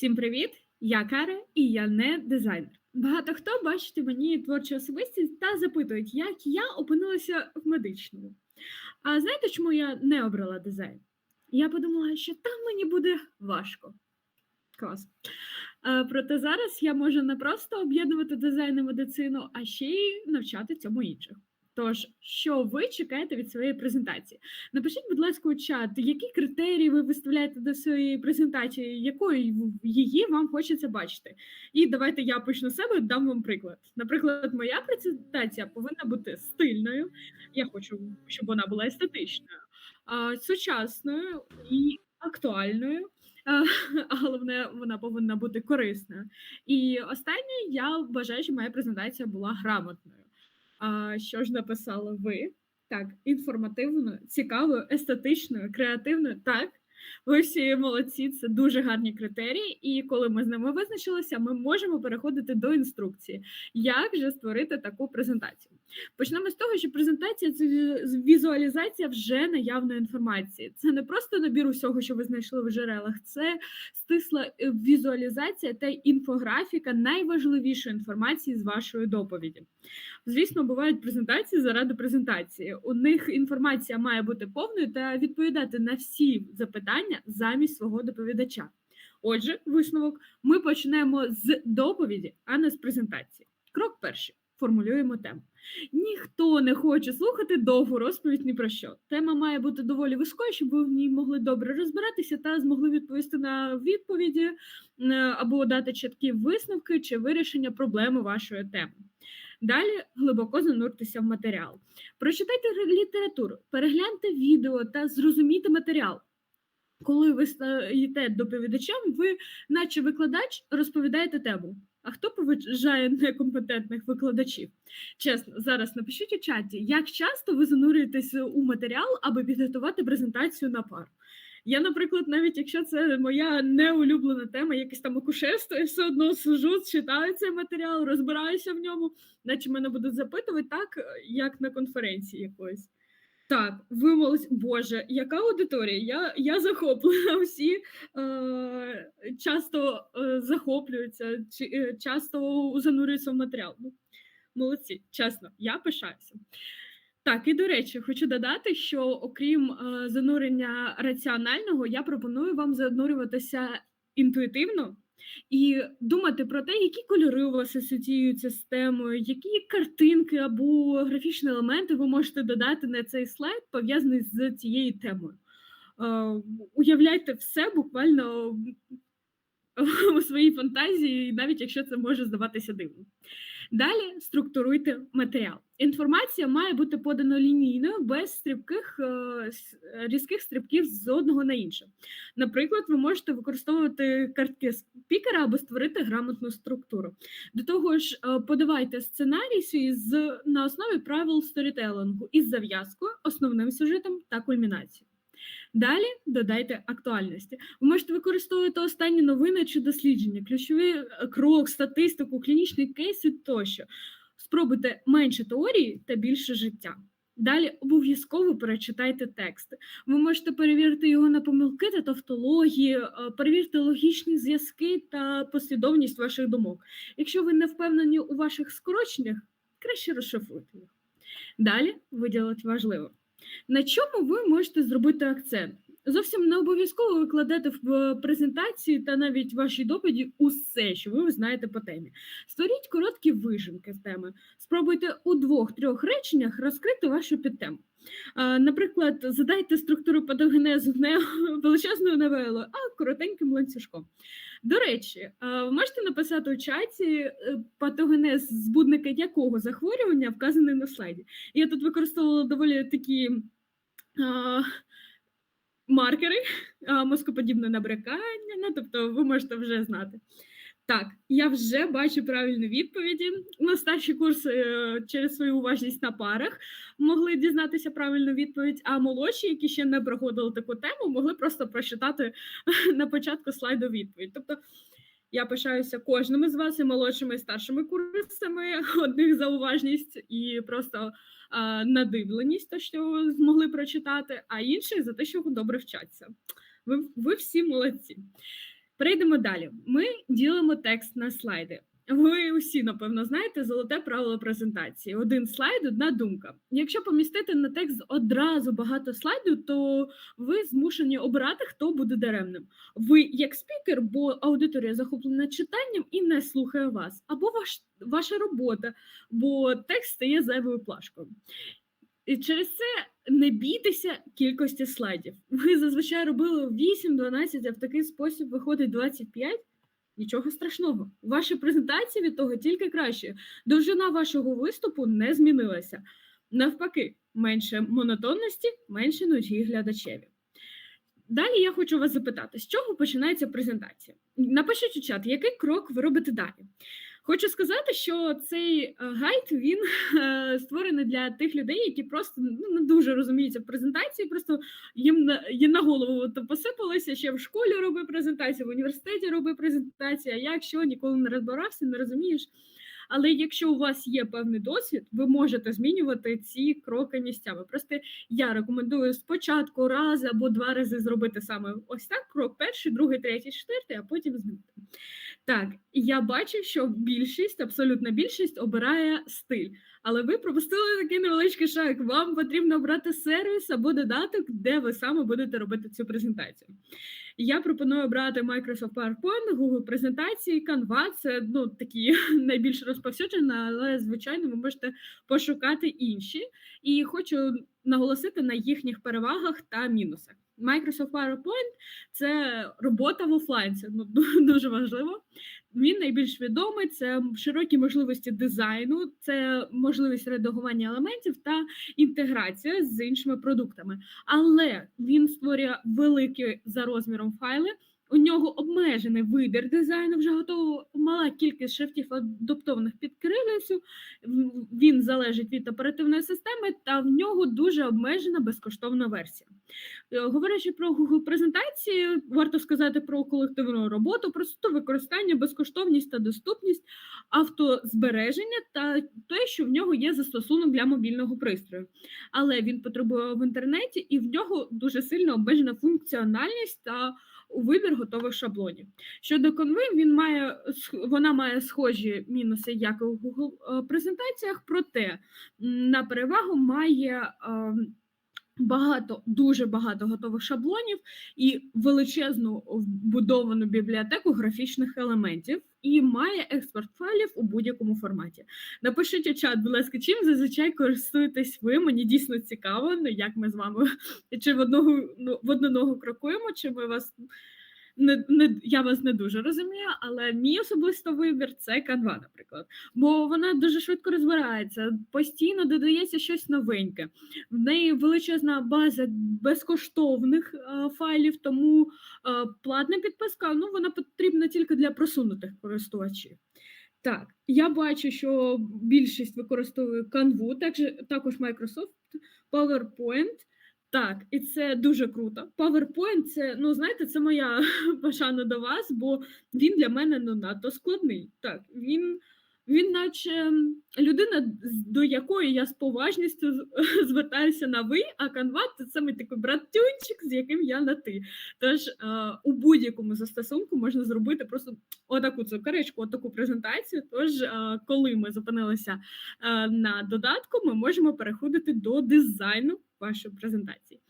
Всім привіт! Я Кара і я не дизайнер. Багато хто бачить мені творчу особистість та запитують, як я опинилася в медичному. А знаєте, чому я не обрала дизайн? Я подумала, що там мені буде важко. Клас. Е, Проте зараз я можу не просто об'єднувати дизайн і медицину, а ще й навчати цьому інших. Тож, що ви чекаєте від своєї презентації? Напишіть, будь ласка, у чат, які критерії ви виставляєте до своєї презентації, якої в- її вам хочеться бачити. І давайте я почну себе, дам вам приклад. Наприклад, моя презентація повинна бути стильною. Я хочу, щоб вона була естетичною, сучасною і актуальною. А головне, вона повинна бути корисною. І останнє, я вважаю, що моя презентація була грамотною. А що ж написали ви? Так, інформативно, цікавою, естетичною, креативною. Так, ви всі молодці, це дуже гарні критерії. І коли ми з ними визначилися, ми можемо переходити до інструкції, як же створити таку презентацію. Почнемо з того, що презентація це візуалізація вже наявної інформації. Це не просто набір усього, що ви знайшли в джерелах, це стисла е, візуалізація та інфографіка найважливішої інформації з вашої доповіді. Звісно, бувають презентації заради презентації. У них інформація має бути повною та відповідати на всі запитання замість свого доповідача. Отже, висновок: ми почнемо з доповіді, а не з презентації. Крок перший. Формулюємо тему. Ніхто не хоче слухати довгу розповідь ні про що. Тема має бути доволі вузькою, щоб ви в ній могли добре розбиратися та змогли відповісти на відповіді е, або дати чіткі висновки чи вирішення проблеми вашої теми. Далі глибоко зануртеся в матеріал. Прочитайте літературу, перегляньте відео та зрозумійте матеріал. Коли ви стаєте доповідачем, ви, наче викладач, розповідаєте тему. А хто поважає некомпетентних викладачів? Чесно, зараз напишіть у чаті, як часто ви занурюєтесь у матеріал, аби підготувати презентацію на пару. Я, наприклад, навіть якщо це моя неулюблена тема, якесь там акушерство, я все одно сижу, читаю цей матеріал, розбираюся в ньому, наче мене будуть запитувати так, як на конференції якоїсь. Так, ви молодці. Боже, яка аудиторія? Я, я захоплена. Всі е, часто е, захоплюються, чи, е, часто занурюються в матеріал. Ну, молодці, чесно, я пишаюся. Так, і до речі, хочу додати, що окрім е, занурення раціонального, я пропоную вам занурюватися інтуїтивно і думати про те, які кольори у вас асоціюються з темою, які картинки або графічні елементи ви можете додати на цей слайд, пов'язаний з цією темою. Е, уявляйте все буквально у своїй фантазії, навіть якщо це може здаватися дивним. Далі структуруйте матеріал. Інформація має бути подана лінійною, без стрибких, е, е, різких стрибків з одного на інше. Наприклад, ви можете використовувати картки спікера або створити грамотну структуру. До того ж, е, подавайте сценарій свій з, на основі правил сторітелингу із зав'язкою, основним сюжетом та кульмінацією. Далі додайте актуальності. Ви можете використовувати останні новини чи дослідження, ключовий е, крок, статистику, клінічні кейси тощо. Спробуйте менше теорії та більше життя. Далі обов'язково перечитайте тексти. Ви можете перевірити його на помилки та тавтології, е, перевірте логічні зв'язки та послідовність ваших думок. Якщо ви не впевнені у ваших скороченнях, краще розшифруйте їх. Далі виділити важливо. На чому ви можете зробити акцент? Зовсім не обов'язково викладати в е, презентації та навіть вашій доповіді усе, що ви знаєте по темі. Створіть короткі вижимки з теми. Спробуйте у двох-трьох реченнях розкрити вашу підтему. Наприклад, задайте структуру патогенезу не величезною новелою, а коротеньким ланцюжком. До речі, ви можете написати у чаті е, патогенез збудника якого захворювання вказаний на слайді. Я тут використовувала доволі такі маркери, мозкоподібне набрякання, ну, тобто ви можете вже знати. Так, я вже бачу правильні відповіді. На старші курси е, через свою уважність на парах могли дізнатися правильну відповідь, а молодші, які ще не проходили таку тему, могли просто прочитати на початку слайду відповідь. Тобто я пишаюся кожним із вас і молодшими і старшими курсами, одних за уважність і просто а, надивленість, то що змогли прочитати, а інших за те, що добре вчаться. Ви, ви всі молодці. Перейдемо далі. Ми ділимо текст на слайди. Ви усі, напевно, знаєте золоте правило презентації: один слайд, одна думка. Якщо помістити на текст одразу багато слайдів, то ви змушені обирати, хто буде даремним. Ви як спікер, бо аудиторія захоплена читанням і не слухає вас, або ваш, ваша робота, бо текст стає зайвою плашкою. І через це не бійтеся кількості слайдів. Ви зазвичай робили 8-12, а в такий спосіб виходить 25. Нічого страшного. Ваші презентації від того тільки краще. Довжина вашого виступу не змінилася. Навпаки, менше монотонності, менше нудьги глядачеві. Далі я хочу вас запитати, з чого починається презентація? Напишіть у чат, який крок ви робите далі. Хочу сказати, що цей е, гайд він е, створений для тих людей, які просто ну, не дуже розуміються в презентації, просто їм на їм на голову то посипалося ще в школі роби презентацію, в університеті роби презентацію. А якщо ніколи не розбирався, не розумієш. Але якщо у вас є певний досвід, ви можете змінювати ці кроки місцями. Просто я рекомендую спочатку раз або два рази зробити саме ось так: крок перший, другий, третій, четвертий, а потім змінити. Так, я бачу, що більшість, абсолютна більшість обирає стиль. Але ви пропустили такий невеличкий шаг. Вам потрібно обрати сервіс або додаток, де ви саме будете робити цю презентацію. Я пропоную обрати Microsoft PowerPoint, Google презентації, Canva. Це ну такі найбільш розповсюджені, але звичайно ви можете пошукати інші. І хочу наголосити на їхніх перевагах та мінусах. Microsoft PowerPoint – це робота в офлайн, це ну, дуже важливо. Він найбільш відомий, це широкі можливості дизайну, це можливість редагування елементів та інтеграція з іншими продуктами. Але він створює великі за розміром файли. У нього обмежений вибір дизайну, вже готова мала кількість шрифтів адаптованих під кирилицю. Він залежить від оперативної системи, та в нього дуже обмежена безкоштовна версія. Е, говорячи про Google презентації, варто сказати про колективну роботу, просто використання, безкоштовність та доступність, автозбереження та те, що в нього є застосунок для мобільного пристрою. Але він потребує в інтернеті і в нього дуже сильно обмежена функціональність та вибір готових шаблонів. Щодо конви, він має вона має схожі мінуси, як і у Google е, презентаціях, проте на перевагу має. Багато, дуже багато готових шаблонів і величезну вбудовану бібліотеку графічних елементів, і має експорт файлів у будь-якому форматі. Напишіть у чат, будь ласка, чим зазвичай користуєтесь ви? Мені дійсно цікаво, ну, як ми з вами чи в одного ну, в одну ногу крокуємо, чи ми вас не, не я вас не дуже розумію, але мій особисто вибір це Canva, наприклад. Бо вона дуже швидко розбирається, постійно додається щось новеньке. В неї величезна база безкоштовних а, е, файлів, тому а, е, платна підписка ну, вона потрібна тільки для просунутих користувачів. Так, я бачу, що більшість використовує Canva, також Microsoft, PowerPoint. Так, і це дуже круто. PowerPoint це, ну знаєте, це моя пошана до вас, бо він для мене ну надто складний. Так, він він, наче людина, до якої я з поважністю звертаюся на ви, а Canva – це саме такий братюнчик, з яким я на ти. Тож е, у будь-якому застосунку можна зробити просто отаку цукеречку, отаку презентацію. Тож, е, коли ми зупинилися е, на додатку, ми можемо переходити до дизайну вашої презентації.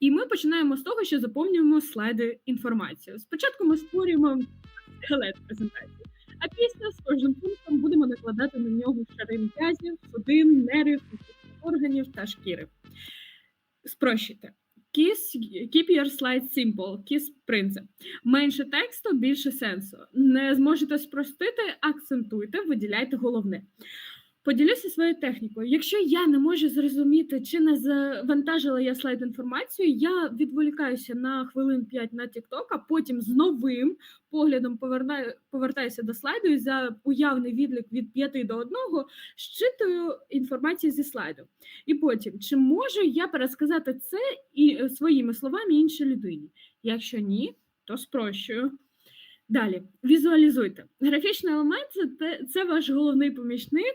І ми починаємо з того, що заповнюємо слайди інформацією. Спочатку ми створюємо скелет презентації. А після з кожним пунктом будемо накладати на нього шари м'язів, судин, нервів, органів та шкіри. Спрощуйте. Kiss, keep your slide simple, KISS принцип. Менше тексту, більше сенсу. Не зможете спростити, акцентуйте, виділяйте головне. Поділюся своєю технікою. Якщо я не можу зрозуміти, чи не завантажила я слайд інформацію, я відволікаюся на хвилин 5 на TikTok, а потім з новим поглядом повертаю, повертаюся до слайду і за уявний відлік від 5 до 1 щитую інформацію зі слайду. І потім, чи можу я пересказати це і е, своїми словами іншій людині? Якщо ні, то спрощую. Далі візуалізуйте. Графічний елемент це, це ваш головний помічник,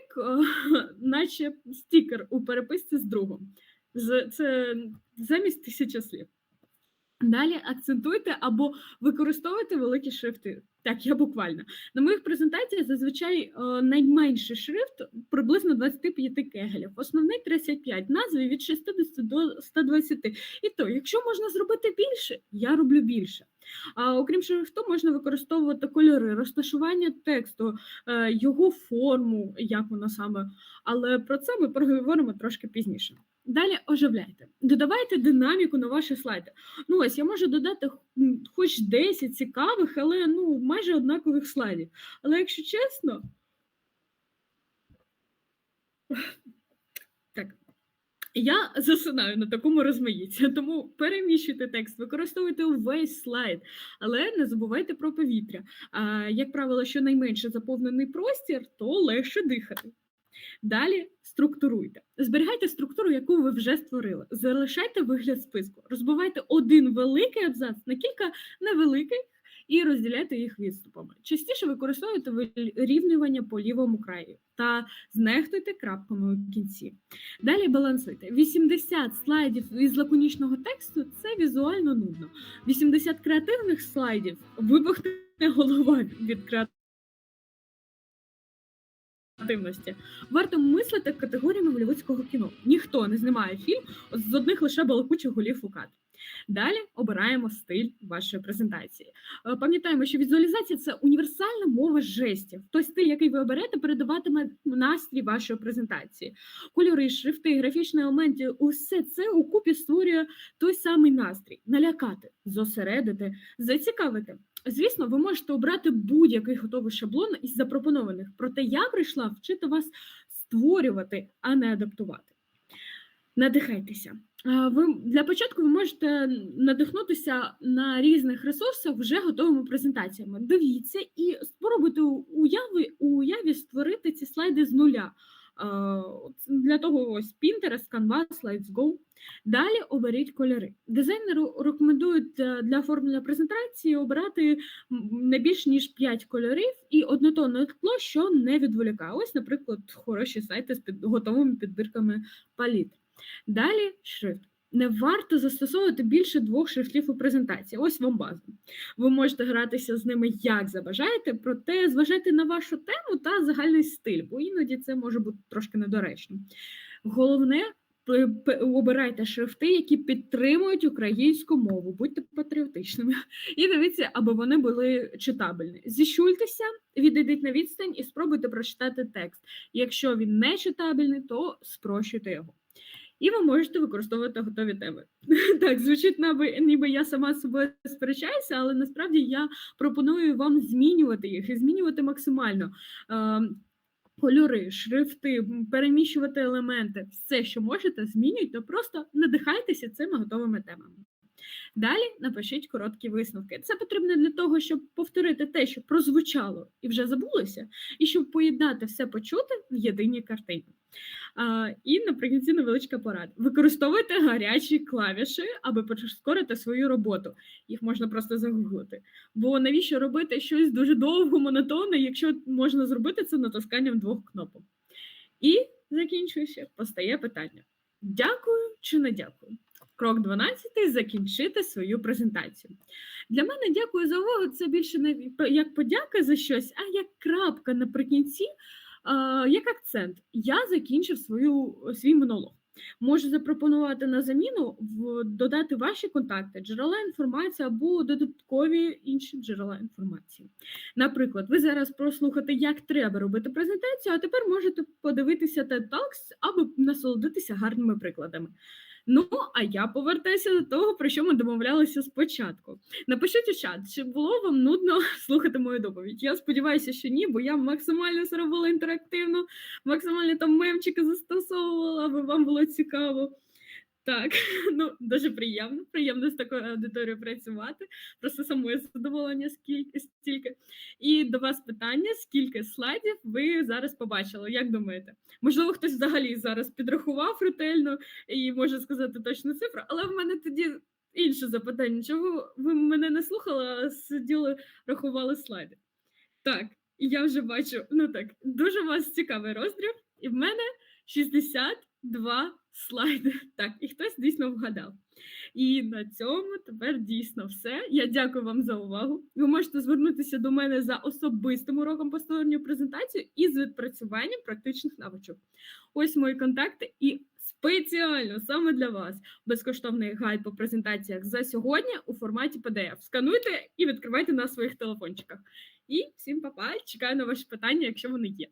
наче стікер у переписці з другом. Це замість тисячі слів. Далі акцентуйте або використовуйте великі шрифти. Так, я буквально. На моїх презентаціях зазвичай е, найменший шрифт приблизно 25 кегелів, основний 35, назви від 60 до 120. І то, якщо можна зробити більше, я роблю більше. А окрім шрифту, можна використовувати кольори, розташування тексту, е, його форму, як воно саме. Але про це ми поговоримо трошки пізніше. Далі оживляйте, додавайте динаміку на ваші слайди. Ну ось я можу додати хоч 10 цікавих, але ну майже однакових слайдів. Але якщо чесно, так. Я засинаю на такому розмаїтті, тому переміщуйте текст, використовуйте увесь слайд, але не забувайте про повітря. А, як правило, що найменше заповнений простір, то легше дихати. Далі структуруйте. Зберігайте структуру, яку ви вже створили. Залишайте вигляд списку. Розбивайте один великий абзац на кілька невеликих і розділяйте їх відступами. Частіше використовуйте вирівнювання по лівому краю та знехтуйте крапками у кінці. Далі балансуйте. 80 слайдів із лаконічного тексту це візуально нудно. 80 креативних слайдів вибухне голова від креативності активності. Варто мислити категоріями голівудського кіно. Ніхто не знімає фільм з одних лише балакучих голів у кадрі. Далі обираємо стиль вашої презентації. Е, Пам'ятаємо, що візуалізація це універсальна мова жестів. Той стиль, який ви оберете, передаватиме настрій вашої презентації. Кольори, шрифти, графічні елементи усе це укупі створює той самий настрій: налякати, зосередити, зацікавити. Звісно, ви можете обрати будь-який готовий шаблон із запропонованих, проте я прийшла вчити вас створювати, а не адаптувати. Надихайтеся. Ви для початку ви можете надихнутися на різних ресурсах вже готовими презентаціями. Дивіться і спробуйте уяви, у уяві створити ці слайди з нуля. Для того ось Pinterest, Canvas, Let's Go. Далі оберіть кольори. Дизайнеру рекомендують е, для оформлення презентації обрати не більш ніж 5 кольорів і однотонне тло, що не відволікає. Ось, наприклад, хороші сайти з під готовими підбірками паліт. Далі шрифт. Не варто застосовувати більше двох шрифтів у презентації. Ось вам база. Ви можете гратися з ними як забажаєте, проте зважайте на вашу тему та загальний стиль, бо іноді це може бути трошки недоречно. Головне, обирайте шрифти, які підтримують українську мову, будьте патріотичними. І дивіться, аби вони були читабельні. Зіщультеся, відійдіть на відстань і спробуйте прочитати текст. Якщо він не читабельний, то спрощуйте його. І ви можете використовувати готові теми. Так, звучить, ніби, ніби я сама з собою сперечаюся, але насправді я пропоную вам змінювати їх і змінювати максимально. Ем, Кольори, шрифти, переміщувати елементи, все, що можете, змінюйте, просто надихайтеся цими готовими темами. Далі напишіть короткі висновки. Це потрібно для того, щоб повторити те, що прозвучало і вже забулося, і щоб поєднати все почути в єдиній картині. І наприкінці невеличка порада. Використовуйте гарячі клавіші, аби прискорити свою роботу. Їх можна просто загуглити. Бо навіщо робити щось дуже довго, монотонне, якщо можна зробити це натисканням двох кнопок. І закінчуючи, постає питання: дякую чи не дякую? Крок 12 закінчити свою презентацію. Для мене дякую за увагу. Це більше не як подяка за щось, а як крапка наприкінці, як акцент. Я закінчив свою, свій монолог. Можу запропонувати на заміну в, додати ваші контакти, джерела інформації або додаткові інші джерела інформації. Наприклад, ви зараз прослухаєте, як треба робити презентацію, а тепер можете подивитися TED Talks, аби насолодитися гарними прикладами. Ну, а я повертаюся до того, про що ми домовлялися спочатку. Напишіть у чат, чи було вам нудно слухати мою доповідь. Я сподіваюся, що ні, бо я максимально зробила робила інтерактивно, максимально там мемчики застосовувала, аби вам було цікаво. Так, ну дуже приємно, приємно з такою аудиторією працювати. Просто самої задоволення скільки стільки. І до вас питання: скільки слайдів ви зараз побачили? Як думаєте? Можливо, хтось взагалі зараз підрахував ретельно і може сказати точну цифру, але в мене тоді інше запитання: чого ви мене не слухали, а сиділи, рахували слайди? Так, і я вже бачу, ну так, дуже у вас цікавий роздріб, і в мене 60 два слайди. Так, і хтось дійсно вгадав. І на цьому тепер дійсно все. Я дякую вам за увагу. Ви можете звернутися до мене за особистим уроком по створенню презентації і з відпрацюванням практичних навичок. Ось мої контакти і спеціально саме для вас безкоштовний гайд по презентаціях за сьогодні у форматі PDF. Скануйте і відкривайте на своїх телефончиках. І всім па-па, чекаю на ваші питання, якщо вони є.